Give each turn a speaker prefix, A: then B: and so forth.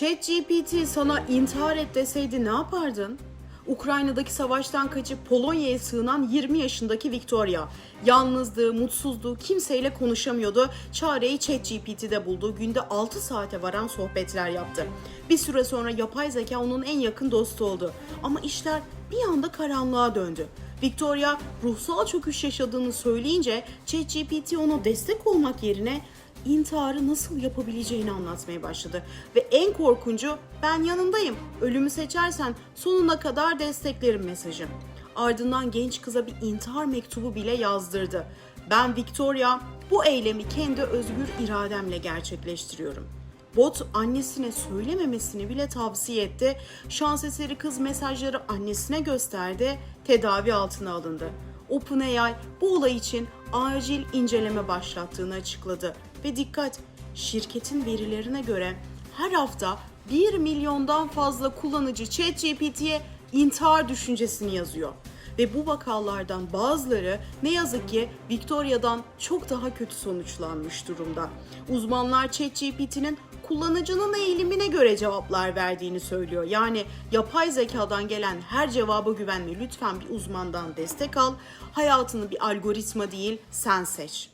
A: ChatGPT sana intihar et deseydi ne yapardın? Ukrayna'daki savaştan kaçıp Polonya'ya sığınan 20 yaşındaki Victoria. Yalnızdı, mutsuzdu, kimseyle konuşamıyordu. Çareyi ChatGPT'de buldu. Günde 6 saate varan sohbetler yaptı. Bir süre sonra yapay zeka onun en yakın dostu oldu. Ama işler bir anda karanlığa döndü. Victoria ruhsal çöküş yaşadığını söyleyince ChatGPT ona destek olmak yerine intiharı nasıl yapabileceğini anlatmaya başladı. Ve en korkuncu ben yanındayım. Ölümü seçersen sonuna kadar desteklerim mesajı. Ardından genç kıza bir intihar mektubu bile yazdırdı. Ben Victoria bu eylemi kendi özgür irademle gerçekleştiriyorum. Bot annesine söylememesini bile tavsiye etti. Şans eseri kız mesajları annesine gösterdi. Tedavi altına alındı. OpenAI bu olay için acil inceleme başlattığını açıkladı. Ve dikkat, şirketin verilerine göre her hafta 1 milyondan fazla kullanıcı ChatGPT'ye intihar düşüncesini yazıyor. Ve bu vakalardan bazıları ne yazık ki Victoria'dan çok daha kötü sonuçlanmış durumda. Uzmanlar ChatGPT'nin kullanıcının eğilimine göre cevaplar verdiğini söylüyor. Yani yapay zekadan gelen her cevaba güvenme. Lütfen bir uzmandan destek al. Hayatını bir algoritma değil sen seç.